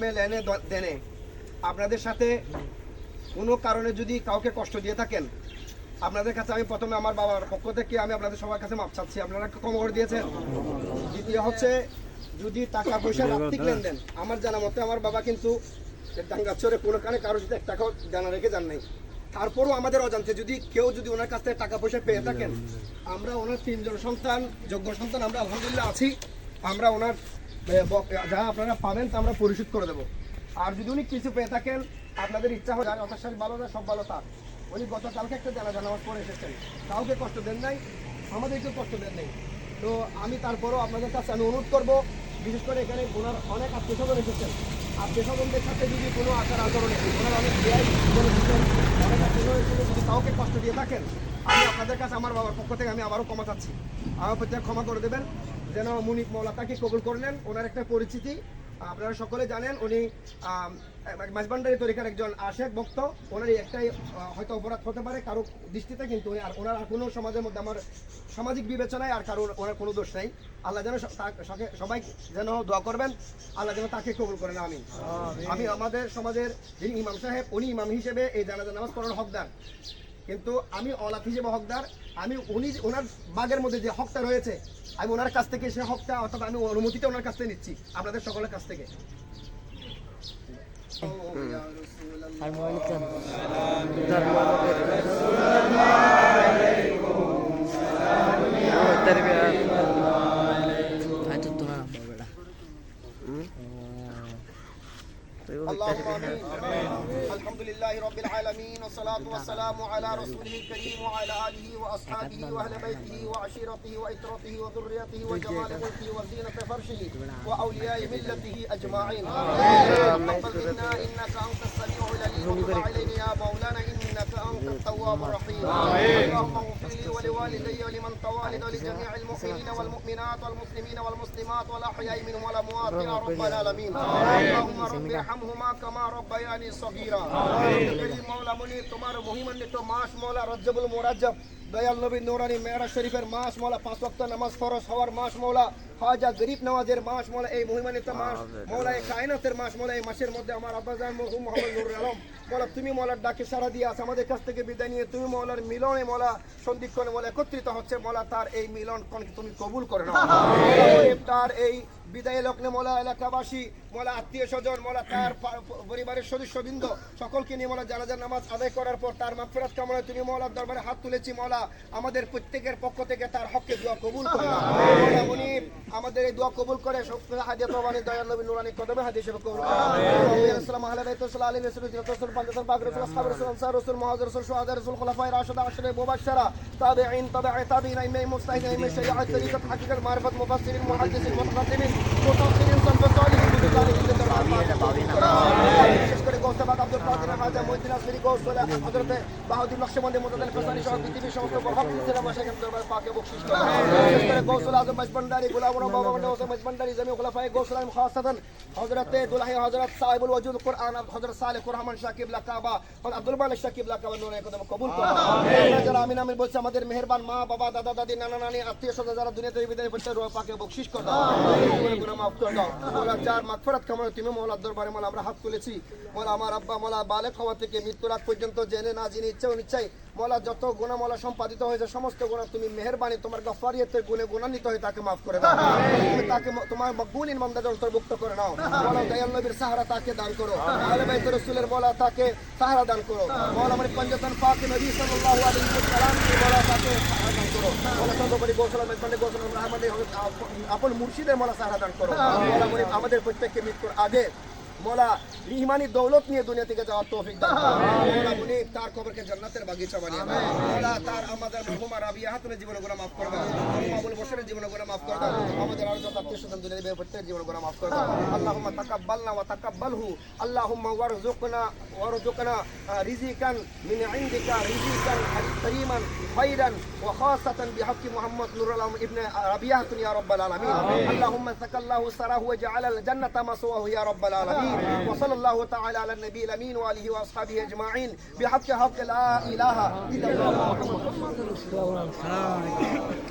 কর্মে লেনে দেনে আপনাদের সাথে কোনো কারণে যদি কাউকে কষ্ট দিয়ে থাকেন আপনাদের কাছে আমি প্রথমে আমার বাবার পক্ষ থেকে আমি আপনাদের সবার কাছে মাপ চাচ্ছি। আপনারা কম করে দিয়েছেন। দ্বিতীয় হচ্ছে যদি টাকা পয়সার আর্থিক লেনদেন আমার জানা মতে আমার বাবা কিন্তু ডাঙ্গাচরে কোনো কারণে কারোর সাথে এক টাকাও জানা রেখে যান নাই। তারপরও আমাদের অজান্তে যদি কেউ যদি ওনার কাছ থেকে টাকা পয়সা পেয়ে থাকেন আমরা ওনার তিনজন সন্তান যোগ্য সন্তান আমরা আলহামদুলিল্লাহ আছি। আমরা ওনার যা আপনারা পাবেন তা আমরা পরিশোধ করে দেবো। আর যদি উনি কিছু পেয়ে থাকেন, আপনাদের ইচ্ছা হয়, যার অতাশাস ভালো না, সব ভালো তার। উনি গতকালকে একটা জানা জানাজ পরে এসেছেন। কাউকে কষ্ট দেন নাই, আমাদেরকেও কষ্ট দেন নাই। তো আমি তারপরও আপনাদের কাছে আমি অনুরোধ করব, বিশেষ করে এখানে ওনার অনেক আত্মীয় স্বজন এসেছেন। আত্মীয় স্বজনদের সাথে যদি কোনো আচার আচরণে ওনার অনেক অনেক আত্মীয় যদি কাউকে কষ্ট দিয়ে থাকেন, আমি আপনাদের কাছে, আমার বাবার পক্ষ থেকে আমি আবারও ক্ষমা চাচ্ছি। আমার প্রত্যেক ক্ষমা করে দেবেন। যেন মুনিক মৌলা তাকে কবুল করলেন ওনার একটা পরিচিতি। আপনারা সকলে জানেন উনি মাঝবান্ডারি তরিকার একজন আশেক ভক্ত। ওনার এই একটাই হয়তো অপরাধ হতে পারে কারও দৃষ্টিতে কিন্তু উনি আর ওনার আর কোনো সমাজের মধ্যে আমার সামাজিক বিবেচনায় আর কারোর ওনার কোনো দোষ নেই। আল্লাহ যেন সবাই যেন দোয়া করবেন আল্লাহ যেন তাকে কবুল করেন আমি আমি আমাদের সমাজের যিনি ইমাম সাহেব উনি ইমাম হিসেবে এই জানাজা নামাজ পড়ার হকদার। কিন্তু আমি অলাফ হিসেবে হকদার আমি উনি ওনার বাগের মধ্যে যে হকটা রয়েছে, আমি ওনার কাছ থেকে সে হকটা অর্থাৎ আমি অনুমতিটা ওনার কাছ থেকে নিচ্ছি, আপনাদের সকলের কাছ থেকে। اللهم امين الحمد لله رب العالمين والصلاة والسلام على رسوله الكريم وعلى آله وأصحابه وأهل بيته وعشيرته وإترته وذريته وجمال ملكه وزينة فرشه وأولياء ملته أجمعين. تقبل منا إنك أنت السميع العليم. وتب علينا يا مولانا أنت التواب الرحيم اللهم اغفر لي ولوالدي ولمن توالد ولجميع المؤمنين والمؤمنات والمسلمين والمسلمات والأحياء منهم والأموات يا رب العالمين اللهم رب ارحمهما كما ربياني صغيرا করিম মাওলা মুনি তোমার মহিমান্বিত মাস মাওলা রজ্জবুল মুরাজ্জব দয়াল নবী নোরানি মেরা শরীফের মাস মাওলা পাঁচ ওয়াক্ত নামাজ ফরজ হওয়ার মাস মাওলা খাজা গরিব নওয়াজের মাস মাওলা এই মহিমান্বিত মাস মাওলা এই কায়নাতের মাস মাওলা এই মাসের মধ্যে আমার আব্বাজান মরহুম মোহাম্মদ নুরুল আলম মাওলা তুমি মাওলার ডাকে সারা দিয়ে আছো আমাদের কাছ থেকে বিদায় নিয়ে তুমি মৌলার মিলনে মলা সন্ধিক্ষণে মলা একত্রিত হচ্ছে মলা তার এই মিলন কোন তুমি কবুল করে না তার এই বিদায় লগ্নে মোলা এলাকাবাসী, মোলা আত্মীয় স্বজন, মোলা তার পরিবারের সদস্যবৃন্দ, সকলকে নিয়ে মোলা জানাজার নামাজ আদায় করার পর তার মাগফিরাত কামনায় তুমি মোলার দরবারে হাত তুলেছি। মোলা আমাদের প্রত্যেকের পক্ষ থেকে তার হককে দোয়া কবুল করে। আমাদের এই দোয়া কবুল করে হাদিয়া প্রমাণিত দয়াল নবী নুরানি কদমে হাদিয়া হিসেবে কবুল আসসালামু আলাইহি রাসূল আলাইহি রাসূল রাসূল পাঁচজন পাক রাসূল আসহাব ইমাম মুস্তাহিদ ইমাম শরিয়াত তরিকত হাকিকত, মারিফত, মুফাসসিরিন, মুহাদ্দিসিন মুতাকাদ্দিমিন মুতাআখিরিন সালফ সালিহিন বিশেষ করে বলছে, আমাদের মেহেরবান মা, বাবা, দাদা, দাদি, নানা, নানি, আত্মীয় স্বজন যারা দুনিয়াতে মোলা যার তুমি দরবারে আমরা হাত তুলেছি আমার আব্বা মোলা বালেক হওয়া থেকে মৃত্যুর আগ পর্যন্ত জেনে না জেনে ইচ্ছে অনিচ্ছাই মোলা যত গুণা মোলা সম্পাদিত হয়েছে, সমস্ত গুণা তুমি মেহেরবানি তোমার গফারিয়তের গুণে গুণান্বিত হয়ে তাকে মাফ করে দাও। তাকে তোমার মকবুল ইমামদার অন্তর্ভুক্ত করে নাও। মোলা দয়াল নবীর সাহারা তাকে দান করো। আলে বাইত রাসূলের মোলা তাকে সাহারা দান করো। মোলা আমার পঞ্জতন পাক নবী সাল্লাল্লাহু আলাইহি ওয়াসাল্লাম কি মোলা তাকে সাহারা দান করো। মোলা সর্বোপরি গোসল মেজবানে গোসল আমাদের আপন মুর্শিদের মোলা সাহারা দান করো। মোলা আমাদের প্রত্যেককে মৃত্যুর আগে মোলা ইমানি দৌলত নিয়ে দুনিয়া থেকে যাওয়ার তৌফিক করো। মোলা মুনি তার কবরকে জান্নাতের বাগিচা বানিয়ে দাও মোলা তার আমাদের মরহুমা রাবিয়া হাতুনের জীবন গুনাহ মাফ করে দাও আবুল বশরের জীবন গুনাহ মাফ করে দাও আমাদের আরও যত আত্মীয় স্বজন দুনিয়ার বের প্রত্যেক জীবন গুনাহ মাফ করে দাও আল্লাহুম্মা তাকাব্বালনা ওয়া তাকাব্বালহু। আল্লাহুম্মা ওয়ারযুকনা ওয়ারযুকনা রিজিকান মিন ইনদিকা রিজিকান কারীমান খাইরান ওয়া খাসাতান বিহাক্কি মুহাম্মদ নুরুল আলম ইবনে রাবিয়াহ ইয়া রাব্বাল আলামিন। আল্লাহুম্মা সাকাল্লাহু সারাহু ওয়া জান্নাতা মাসওয়াহু ইয়া রাব্বাল আলামিন। العظيم وصلى الله تعالى على النبي الأمين وآله وأصحابه أجمعين. بحق حق لا إله إلا الله محمد رسول الله.